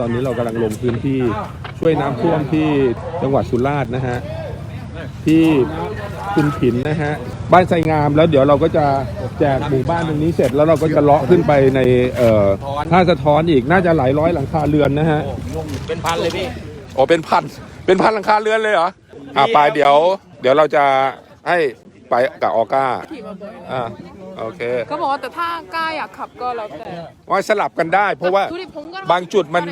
ตอนนี้เรากำลังลงพื้นที่ช่วยน้ำท่วมที่จังหวัดสุราษฎร์นะฮะที่คุณผินนะฮะบ้านไซงามแล้วเดี๋ยวเราก็จะแจกหมู่บ้านตรงนี้เสร็จแล้วเราก็จะเลาะขึ้นไปในเอ่อท่าสะท้อนอีกน่าจะหลายร้อยหลังคาเรือนนะฮะเป็นพันเลยพี่อ๋อเป็นพันเป็นพันหลังคาเรือนเลยเหรออะไปเดี๋ยว เดี๋ยวเราจะให้ไปกับออก้าอ่า โอเค เขาบอกว่าแต่ถ้ากล้าอยากขับก็แล้วแต่ ว่าสลับกันได้ เพราะว่า ดูดิผมก็ บางจุดมัน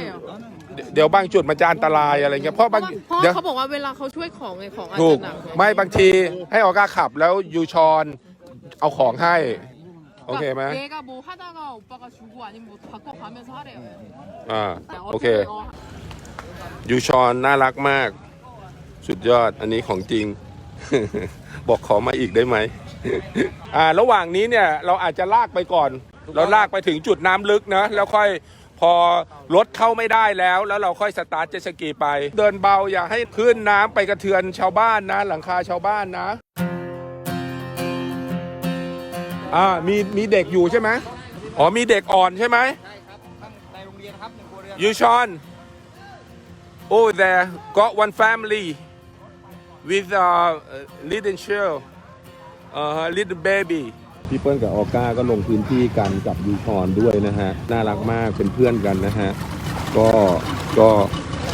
เดี๋ยวบางจุดมันจะอันตรายอะไรเงี้ยเพราะ เพ บาง ราะว่าเพราะ เดี๋ยว เขาบอกว่าเวลาเขาช่วยของไงของอาจ ถูก จะหนักง ไม่บางทีให้ออก้าขับแล้วยูชอนเอาของให้ โอเคไหม 얘가뭐하다가오빠가주고아니면뭐바꿔가면서하래요 อ่า แต่ โอเค 어, ยูชอนน่ารักมาก สุดยอดอันนี้ของจริง บอกขอมาอีกได้ไหม อ่าระหว่างนี้เนี่ยเราอาจจะลากไปก่อน เราลากไปถึงจุดน้ำลึกนะแล้วค่อยพอรถเข้าไม่ได้แล้ว แล้วเราค่อยสตาร์ทเจ็ตสกีไป เดินเบาอย่าให้ขึ้นน้ำไปกระเทือนชาวบ้านนะ หลังคาชาวบ้านนะอ่ามีมีเด็กอยู่ใช่ไหมอ๋อมีเด็กอ่อนใช่ไหมในโรงเรียนครับหนึ่งครัวเรือนยูชอน oh there got one family with a little child uh, little baby พี่เปิ้ลกับออก้าก็ลงพื้นที่กันกับยูชอนด้วยนะฮะ น่ารักมากเป็นเพื่อนกันนะฮะ ก็ก็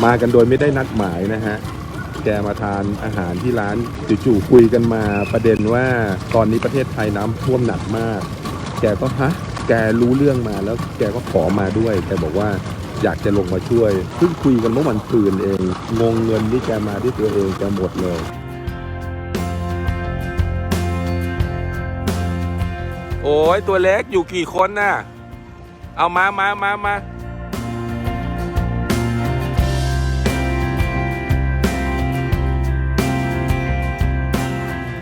มากันโดยไม่ได้นัดหมายนะฮะ แกมาทานอาหารที่ร้านจู่ๆคุยกันมาประเด็นว่าตอนนี้ประเทศไทยน้ำท่วมหนักมาก แกก็ฮะ แกรู้เรื่องมาแล้วแกก็ขอมาด้วย แกบอกว่าอยากจะลงมาช่วยเพิ่งคุยกันเมื่อวันคืนเอง งงเงินที่แกมาที่ตัวเองแกหมดเลย โอ้ยตัวเล็กอยู่กี่คนน่ะ เอามามามามา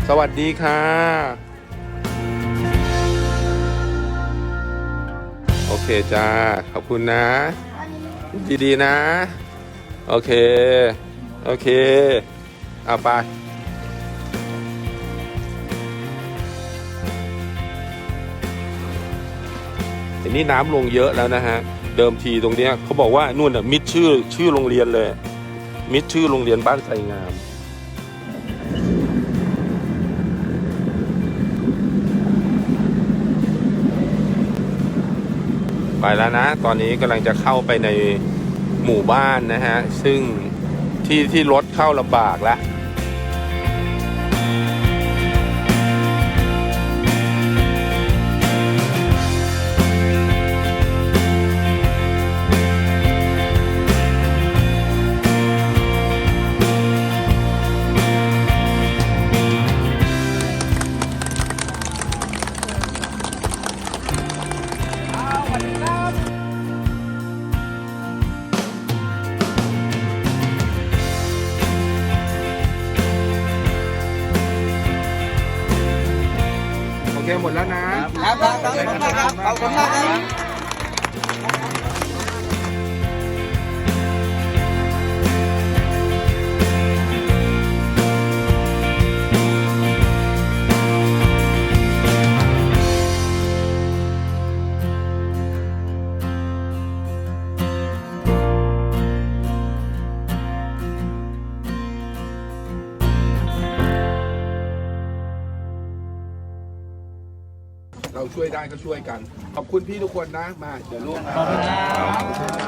สวัสดีค่ะ โอเคจ้า ขอบคุณนะ ดี ๆ นะ โอเค โอเค เอาไป อันนี้น้ำลงเยอะแล้วนะฮะ เดิมทีตรงเนี้ยเขาบอกว่านู่นน่ะมิดชื่อชื่อโรงเรียนเลย มิดชื่อโรงเรียนบ้านไทรงามไปแล้วนะ ตอนนี้กำลังจะเข้าไปในหมู่บ้านนะฮะ ซึ่งที่ที่รถเข้าลำบากแล้ว เคหมดแล้วนะครับครับครับขอบคุณมากครับขอบคุณมากครับ เราช่วยได้ก็ช่วยกัน ขอบคุณพี่ทุกคนนะมาเดี๋ยวร่วมขอบคุณครับ